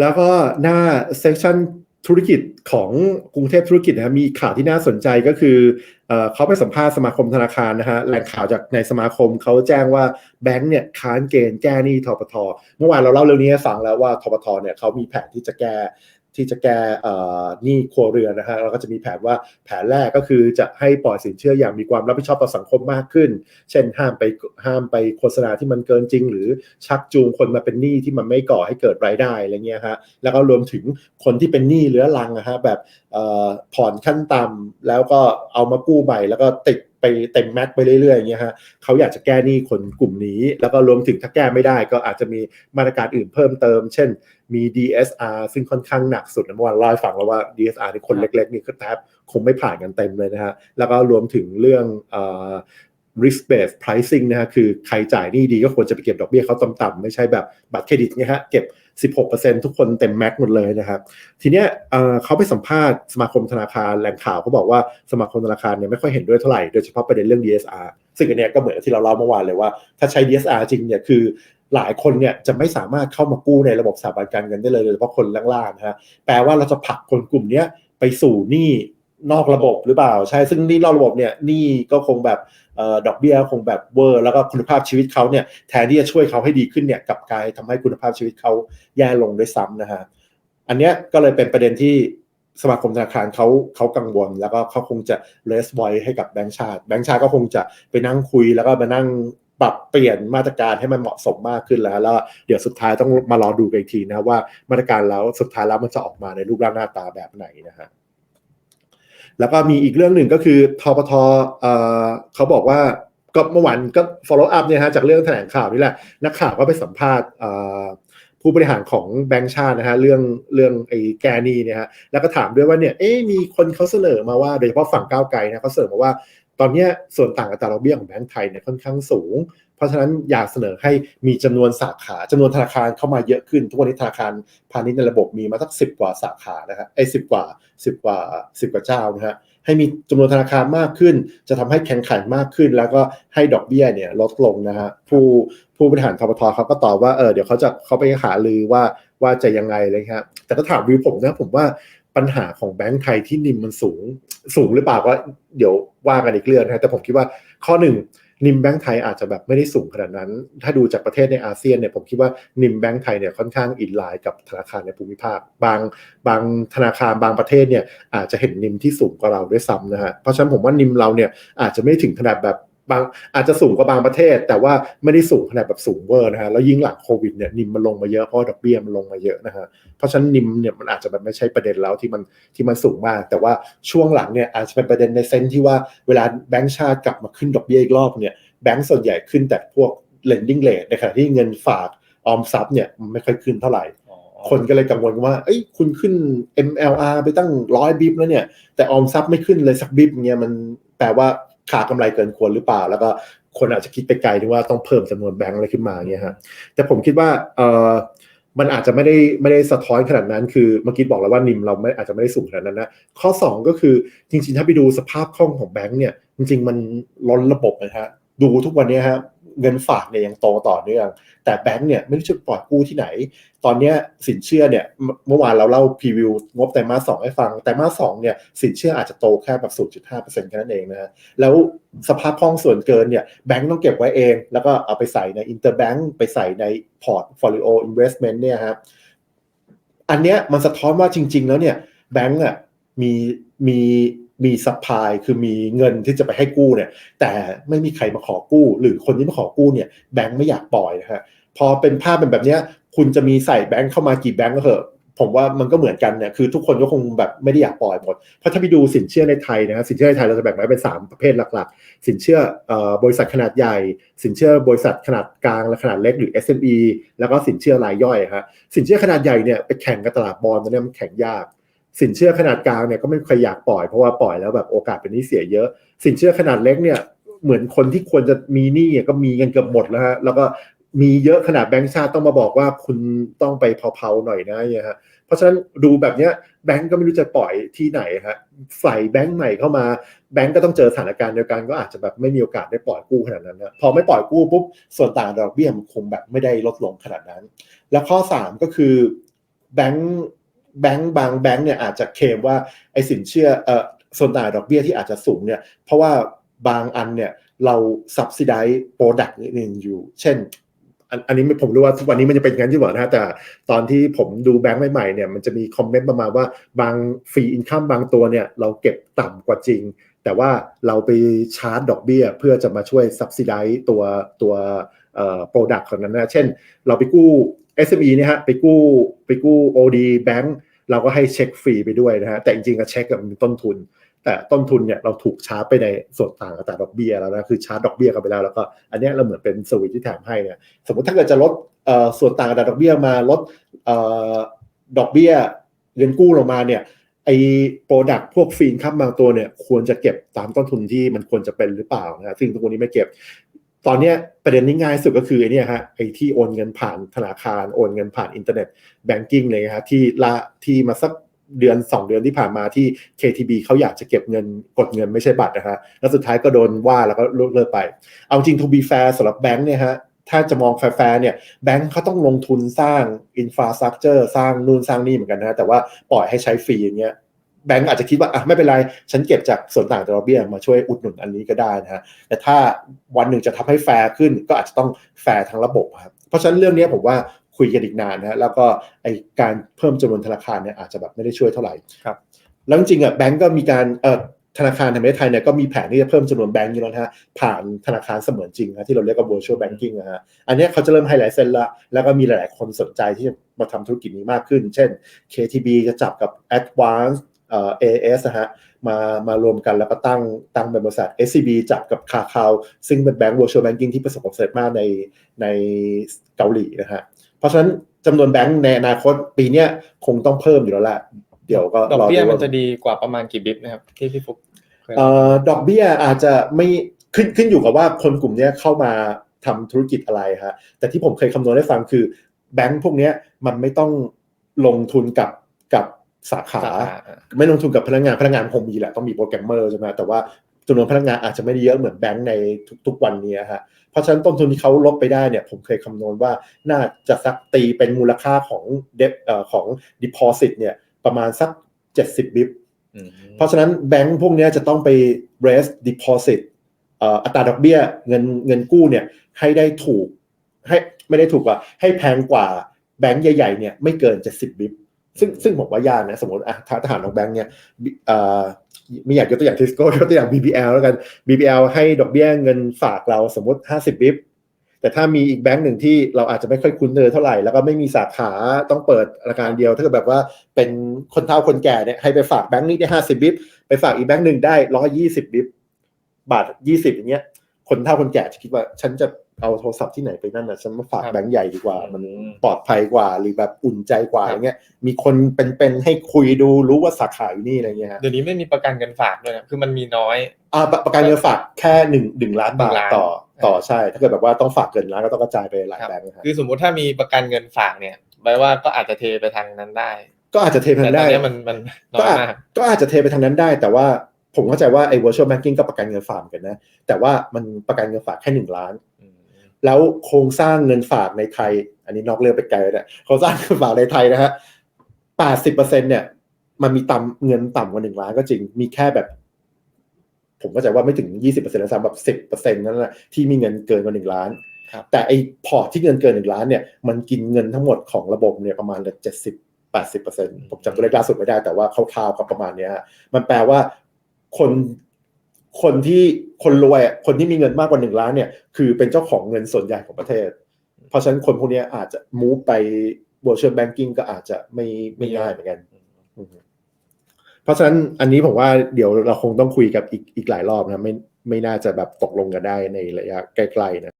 แล้วก็หน้าเซ c ชันธุรกิจของกรุงเทพธุรกิจนะครับมีข่าวที่น่าสนใจก็คือเอเขาไปสัมภาษณ์สมาคมธนาคารนะฮะแหล่งข่าวจากในสมาคมเขาแจ้งว่าแบงก์เนี่ยค้านเกณฑ์แก้หนี้ทปทเมื่อวานเราเล่าเรื่องนี้ให้ฟังแล้วว่าทปทเนี่ยเขามีแผนที่จะแก้ ที่จะแก้หนี้ครัวเรือนนะฮะเราก็จะมีแผนว่าแผนแรกก็คือจะให้ปล่อยสินเชื่ออย่างมีความรับผิดชอบต่อสังคมมากขึ้น เช่นห้ามไปห้ามไปโฆษณาที่มันเกินจริง หรือชักจูงคนมาเป็นหนี้ที่มันไม่ก่อให้เกิดรายได้อะไรเงี้ยฮะแล้วก็รวมถึงคนที่เป็นหนี้เรื้อรังนะฮะแบบผ่อนขั้นต่ำแล้วก็เอามากู้ใหม่แล้วก็ติด เต็มแม็กไปเรื่อยๆอย่างเงี้ยฮะเขาอยากจะแก้หนี้คนกลุ่มนี้ แล้วก็รวมถึงถ้าแก้ไม่ได้ก็อาจจะมีมาตรการอื่นเพิ่มเติม เช่นมี DSR ซึ่งค่อนข้างหนักสุดนะเมื่อวานลอยฝังแล้วว่า DSR ในคนเล็กๆนี่ก็แทบคงไม่ผ่านกันเต็มเลยนะฮะแล้วก็รวมถึงเรื่อง risk based pricing นะฮะคือใครจ่ายนี่ดีก็ควรจะไปเก็บดอกเบี้ยเขาต่ำๆไม่ใช่แบบบัตรเครดิตนี่ยฮะเก็บ 16%ทุกคนเต็มแม็กหมดเลยนะครับ ทีเนี้ยเขาไปสัมภาษณ์สมาคมธนาคารแหล่งข่าวเขาบอกว่าสมาคมธนาคารเนี่ยไม่ค่อยเห็นด้วยเท่าไหร่ โดยเฉพาะประเด็นเรื่อง DSR ซึ่งอันเนี้ยก็เหมือนที่เราเล่าเมื่อวานเลยว่า ถ้าใช้ DSR จริงเนี่ยคือหลายคนเนี่ยจะไม่สามารถเข้ามากู้ในระบบสถาบันการเงินได้เลยโดยเฉพาะคนล่างๆนะฮะแปลว่าเราจะผลักคนกลุ่มนี้ไปสู่หนี้ นอกระบบหรือเปล่า ใช่ซึ่งนี่นอกระบบเนี่ยนี่ก็คงแบบดอกเบี้ยคงแบบเวอร์ แล้วก็คุณภาพชีวิตเขาเนี่ยแทนที่จะช่วยเขาให้ดีขึ้นเนี่ยกับกลายทำให้คุณภาพชีวิตเขาแย่ลงด้วยซ้ำนะฮะอันเนี้ยก็เลยเป็นประเด็นที่สมาคมธนาคารเขาเขากังวล แล้วก็เขาคงจะเลสไวให้กับแบงก์ชาติ แบงก์ชาติก็คงจะไปนั่งคุย แล้วก็มานั่งปรับเปลี่ยนมาตรการให้มันเหมาะสมมากขึ้นแล้ว แล้วเดี๋ยวสุดท้ายต้องมารอดูกันอีกทีนะว่ามาตรการแล้วสุดท้ายแล้วมันจะออกมาในรูปร่างหน้าตาแบบไหนนะฮะ แล้วก็มีอีกเรื่องหนึ่งก็คือทปทเขาบอกว่าก็เมื่อวานก็ follow up เนี่ยฮะจากเรื่องแถลงข่าวนี่แหละ นักข่าวก็ไปสัมภาษณ์ผู้บริหารของแบงก์ชาตินะฮะเรื่องเรื่องไอ้แกนี่เนี่ยฮะแล้วก็ถามด้วยว่าเนี่ยเอ๊มีคนเขาเสนอมาว่าโดยเฉพาะฝั่งก้าวไกลนะเขาเสนอมาว่า ตอนนี้ส่วนต่างอัตราดอกเบี้ยของแบงก์ไทยเนี่ยค่อนข้างสูง เพราะฉะนั้นอยากเสนอให้มีจำนวนสาขาจำนวนธนาคารเข้ามาเยอะขึ้น ทุกวันนี้ธนาคารพาณิชย์ในระบบมีมาสักสิบกว่าสาขานะครับไอ้สิบกว่าสิบกว่าสิบกว่าเจ้านะฮะให้มีจำนวนธนาคารมากขึ้น จะทำให้แข่งขันมากขึ้น แล้วก็ให้ดอกเบี้ยเนี่ยลดลงนะฮะผู้ผู้บริหารทบทเขาก็ตอบว่าเออเดี๋ยวเขาจะเขาไปหาลือว่าว่าจะยังไงเลยครับแต่ถ้าถามวิวผมนะผมว่าปัญหาของแบงก์ไทยที่นิมมันสูงสูงหรือเปล่าก็เดี๋ยวว่ากันอีกเรื่องนะแต่ผมคิดว่าข้อหนึ่ง นิมแบงก์ไทยอาจจะแบบไม่ได้สูงขนาดนั้น ถ้าดูจากประเทศในอาเซียนเนี่ยผมคิดว่านิมแบงก์ไทยเนี่ยค่อนข้างอินไลน์กับธนาคารในภูมิภาค บางบางธนาคารบางประเทศเนี่ยอาจจะเห็นนิมที่สูงกว่าเราด้วยซ้ำนะฮะเพราะฉะนั้นผมว่านิมเราเนี่ยอาจจะไม่ถึงขนาดแบบ บางอาจจะสูงกว่าบางประเทศ แต่ว่าไม่ได้สูงขนาดแบบสูงเวอร์นะฮะแล้วยิ่งหลังโควิดเนี่ยนิมมันลงมาเยอะเพราะดอกเบี้ยมันลงมาเยอะนะฮะเพราะฉะนั้นนิมเนี่ยมันอาจจะแบบไม่ใช่ประเด็นแล้วที่มันที่มันสูงมาก แต่ว่าช่วงหลังเนี่ยอาจจะเป็นประเด็นในเซนที่ว่าเวลาแบงก์ชาติกลับมาขึ้นดอกเบี้ยอีกรอบเนี่ยแบงก์ส่วนใหญ่ขึ้นแต่พวก lending rate ในขณะที่เงินฝากออมทรัพย์เนี่ยมันไม่ค่อยขึ้นเท่าไหร่คนก็เลยกังวลว่าเอ้ยคุณขึ้น MLR ไปตั้งร้อยบิบแล้วเนี่ย แต่ออมทรัพย์ไม่ขึ้นเลยสักบิบเนี่ยมันแปลว่า ขากำไรเกินควรหรือเปล่า แล้วก็คนอาจจะคิดไปไกลที่ว่าต้องเพิ่มจำนวนแบงค์อะไรขึ้นมาเนี่ยฮะแต่ผมคิดว่าเออมันอาจจะไม่ได้ไม่ได้สะท้อนขนาดนั้น คือเมื่อกี้บอกแล้วว่านิมเราไม่อาจจะไม่ได้สูงขนาดนั้นนะข้อ 2 ก็คือจริงๆ ถ้าไปดูสภาพคล่องของแบงค์เนี่ยจริง ๆ มันล้นระบบนะฮะดูทุกวันนี้ฮะ เงินฝากเนี่ยยังโตต่อเนื่อง แต่แบงก์เนี่ยไม่รู้จะปล่อยกู้ที่ไหน ตอนนี้สินเชื่อเนี่ยเมื่อวานเราเล่าพรีวิวงบไตรมาสสองให้ฟังไตรมาสสองเนี่ยสินเชื่ออาจจะโตแค่แบบ0.5%แค่นั้นเองนะฮะแล้วสภาพคล่องส่วนเกินเนี่ยแบงก์ต้องเก็บไว้เอง แล้วก็เอาไปใส่ในอินเตอร์แบงก์ไปใส่ในพอร์ตโฟลิโออินเวสท์เมนต์เนี่ยครับอันเนี้ยมันสะท้อนว่าจริง ๆ แล้วเนี่ยแบงก์อะมีมี มีซัพพลายคือมีเงินที่จะไปให้กู้เนี่ย แต่ไม่มีใครมาขอกู้ หรือคนที่มาขอกู้เนี่ยแบงค์ไม่อยากปล่อยนะฮะพอเป็นภาพเป็นแบบนี้คุณจะมีใส่แบงค์เข้ามากี่แบงค์ก็เถอะผมว่ามันก็เหมือนกันเนี่ยคือทุกคนก็คงแบบไม่ได้อยากปล่อยหมด เพราะถ้าไปดูสินเชื่อในไทยนะสินเชื่อในไทยเราจะแบ่งไว้เป็น 3 ประเภทหลักๆ สินเชื่อบริษัทขนาดใหญ่ สินเชื่อบริษัทขนาดกลางและขนาดเล็กหรือ SME แล้วก็สินเชื่อรายย่อยฮะสินเชื่อขนาดใหญ่เนี่ยไปแข่งกับตลาดบอลตอนนี้มันแข่งยาก สินเชื่อขนาดกลางเนี่ยก็ไม่ใครอยากปล่อยเพราะว่าปล่อยแล้วแบบโอกาสเป็นนี้เสียเยอะ สินเชื่อขนาดเล็กเนี่ยเหมือนคนที่ควรจะมีหนี้ก็มีเงินเกือบหมดแล้วฮะแล้วก็มีเยอะขนาดแบงก์ชาติต้องมาบอกว่าคุณต้องไปเผาๆหน่อยนะเนี่ยฮะเพราะฉะนั้นดูแบบเนี้ยแบงก์ก็ไม่รู้จะปล่อยที่ไหนฮะใส่แบงก์ใหม่เข้ามาแบงก์ก็ต้องเจอสถานการณ์เดียวกันก็อาจจะแบบไม่มีโอกาสได้ปล่อยกู้ขนาดนั้นนะพอไม่ปล่อยกู้ปุ๊บส่วนต่างดอกเบี้ยมันคงแบบไม่ได้ลดลงขนาดนั้น แล้วข้อ 3 ก็คือแบงก์ แบงก์บางแบงก์เนี่ยอาจจะเคลมว่าไอ้สินเชื่อเอ่อส่วนต่างดอกเบี้ยที่อาจจะสูงเนี่ยเพราะว่าบางอันเนี่ยเรา subsidize product อื่นอยู่ เช่นอันอันนี้ผมรู้ว่าทุกวันนี้มันจะเป็นงั้นที่บอกนะฮะแต่ตอนที่ผมดูแบงก์ใหม่ๆเนี่ยมันจะมีคอมเมนต์ประมาณว่าบางฟรีอินคัมบางตัวเนี่ยเราเก็บต่ำกว่าจริง แต่ว่าเราไปชาร์จดอกเบี้ย เพื่อจะมาช่วย subsidize ตัวตัวเอ่อ product ของนั้นนะเช่น เราไปกู้ SME เนี่ยฮะไปกู้ไปกู้ OD Bank เราก็ให้เช็คฟรีไปด้วยนะฮะแต่จริงๆอะเช็คอะมันมีต้นทุน แต่ต้นทุนเนี่ยเราถูกชาร์จไปในส่วนต่างอัตราดอกเบี้ยแล้วนะคือชาร์จดอกเบี้ยกันไปแล้วแล้วก็อันนี้เราเหมือนเป็นสวิตที่แถมให้เนี่ยสมมติถ้าเกิดจะลดเออส่วนต่างอัตราดอกเบี้ยมาลดเออดอกเบี้ยเงินกู้ลงมาเนี่ยไอ้โปรดักพวกฟีนคับางตัวเนี่ยควรจะเก็บตามต้นทุนที่มันควรจะเป็นหรือเปล่านะฮะซึ่งตรงนี้ไม่เก็บ ตอนนี้ประเด็นนี้ง่ายสุดก็คือไอ้นี่ฮะไอ้ที่โอนเงินผ่านธนาคารโอนเงินผ่านอินเทอร์เน็ตแบงกิ้งเลยฮะที่ละที่มาสักเดือน 2 เดือนที่ผ่านมาที่ KTB เขาอยากจะเก็บเงินกดเงินไม่ใช่บัตรนะฮะแล้วสุดท้ายก็โดนว่าแล้วก็เลิกเลิกไป เอาจริง to be fair สำหรับแบงค์เนี่ยฮะถ้าจะมองแฟร์เนี่ยแบงค์เขาต้องลงทุนสร้างอินฟราสตรักเจอร์สร้างนู่นสร้างนี่เหมือนกันนะแต่ว่าปล่อยให้ใช้ฟรีอย่างเงี้ย แบงก์อาจจะคิดว่าอะไม่เป็นไร ฉันเก็บจากส่วนต่างดอกเบี้ยมาช่วยอุดหนุนอันนี้ก็ได้นะฮะแต่ถ้าวันหนึ่งจะทำให้แฟร์ขึ้น ก็อาจจะต้องแฟร์ทั้งระบบครับเพราะฉะนั้นเรื่องนี้ผมว่าคุยกันอีกนานนะฮะแล้วก็ไอการเพิ่มจำนวนธนาคารเนี่ยอาจจะแบบไม่ได้ช่วยเท่าไหร่ครับแล้วจริงๆอะแบงก์ก็มีการเอ่อธนาคารแห่งประเทศไทยเนี่ยก็มีแผนที่จะเพิ่มจำนวนแบงก์อยู่แล้วนะฮะผ่านธนาคารเสมือนจริงนะที่เราเรียกว่า virtual banking นะฮะอันเนี้ยเขาจะเริ่มไฮไลท์เส้นละแล้วก็มีหลาย ๆ คนสนใจที่จะมาทำธุรกิจนี้มากขึ้น เช่น KTB จะจับกับ Advance เอ่อ AS นะฮะมามารวมกันแล้วก็ตั้งตั้งเป็นบริษัท SCB จับกับคาคาวซึ่งเป็นแบงก์ virtual banking ที่ประสบความสำเร็จมากในในเกาหลีนะฮะเพราะฉะนั้นจำนวนแบงก์ในอนาคตปีเนี้ยคงต้องเพิ่มอยู่แล้วแหละเดี๋ยวก็ดอกรอเบี้ยดูมันว่าจะดีกว่าประมาณกี่บิปนะครับที่พี่ฟุกเคยเอ่อดอกเบี้ยอาจจะไม่ขึ้นขึ้นอยู่กับว่าคนกลุ่มเนี้ยเข้ามาทำธุรกิจอะไรฮะแต่ที่ผมเคยคำนวณให้ฟังคือแบงก์พวกเนี้ยมันไม่ต้องลงทุนกับกับ สาขาสาขาอะไม่ลงทุนกับพนักงานพนักงานคงมีแหละต้องมีโปรแกรมเมอร์ใช่ไหมแต่ว่าจำนวนพนักงานอาจจะไม่ได้เยอะเหมือนแบงก์ในทุกๆวันนี้ฮะเพราะฉะนั้นต้นทุนที่เขาลดไปได้เนี่ยผมเคยคำนวณว่าน่าจะสักตีเป็นมูลค่าของเดบเอ่อของ deposit เนี่ยประมาณสัก 70บิปอืมเพราะฉะนั้นแบงก์พวกเนี้ยจะต้องไป raise deposit เอ่ออัตราดอกเบี้ยเงินเงินกู้เนี่ยให้ได้ถูกให้ไม่ได้ถูกกว่าให้แพงกว่าแบงก์ใหญ่ๆเนี่ยไม่เกิน 70บิป ซึ่งซึ่งผมว่ายากนะสมมติอะทหารของแบงก์เนี่ยไม่อยากยกตัวอย่างทิสโก้ยกตัวอย่าง BBL แล้วกัน BBL ให้ดอกเบี้ยเงินฝากเราสมมติ 50บิปแต่ถ้ามีอีกแบงก์หนึ่งที่เราอาจจะไม่ค่อยคุ้นเคยเท่าไหร่แล้วก็ไม่มีสาขาต้องเปิดอาคารเดียว ถ้าเกิดแบบว่าเป็นคนเฒ่าคนแก่เนี่ยให้ไปฝากแบงก์นี้ได้50บิปไปฝากอีกแบงก์หนึ่งได้120บิปบาท20อย่างเงี้ยคนเฒ่าคนแก่จะคิดว่าฉันจะ เอาโทรศัพท์ที่ไหนไปนั่นนะฉันมาฝากครับแบงก์ใหญ่ดีกว่า มันอืมปลอดภัยกว่า หรือแบบอุ่นใจกว่าครับอย่างเงี้ย มีคนเป็นๆให้คุยดูรู้ว่าสาขาอยู่นี่อะไรเงี้ยฮะเดี๋ยวนี้ไม่มีประกันเงินฝากด้วยนะคือมันมีน้อยอ่าประประกันเงินฝากแค่หนึ่งหนึ่งล้านบาทหนึ่งล้านต่อต่อใช่ ถ้าเกิดแบบว่าต้องฝากเกินล้านก็ต้องกระจายไปหลายครับแบงก์นะฮะคือสมมุติถ้ามีประกันเงินฝากเนี่ยแปลว่าก็อาจจะเทไปทางนั้นได้ ก็อาจจะเทไปแต่ทางตอได้นเนี้ยมันมันน้ก็อยอาจมากก็อาจจะเทไปทางนั้นได้แต่ว่าผมเข้าใจว่าไอ้ virtual banking ก็ประกันเงินฝากเหมือนกันนะ แต่ว่ามันประกันเงินฝากแค่หนึ่งล้านอืม แล้วโครงสร้างเงินฝากในไทย อันนี้นอกเรื่องไปไกลแล้วเนี่ยโครงสร้างเงินฝากในไทยนะฮะแปดสิบเปอร์เซ็นเนี่ย มันมีต่ำเงินต่ำกว่าหนึ่งล้านก็จริง มีแค่แบบ ผมเข้าใจว่าไม่ถึงยี่สิบเปอร์เซ็นต์แล้วซ้ำแบบสิบเปอร์เซ็นต์นั่นแหละที่มีเงินเกินกว่าหนึ่งล้านครับแต่ไอ้พอร์ตที่เงินเกินหนึ่งล้านเนี่ย มันกินเงินทั้งหมดของระบบเนี่ยประมาณเจ็ดสิบแปดสิบเปอร์เซ็นต์ผมจำตัวเลขล่าสุดไม่ได้แต่ว่าคร่าวๆก็ประมาณเนี้ยฮะมันแปลว่าคน คนที่คนรวยอะคนที่มีเงินมากกว่าหนึ่งล้านเนี่ย คือเป็นเจ้าของเงินส่วนใหญ่ของประเทศ เพราะฉะนั้นคนพวกเนี้ยอาจจะมูฟไป virtual banking ก็อาจจะไม่ไม่ง่ายเหมือนกันอืมเพราะฉะนั้นอันนี้ผมว่าเดี๋ยวเราคงต้องคุยกับอีกอีกหลายรอบนะไม่ไม่น่าจะแบบตกลงกันได้ในระยะใกล้ๆนะ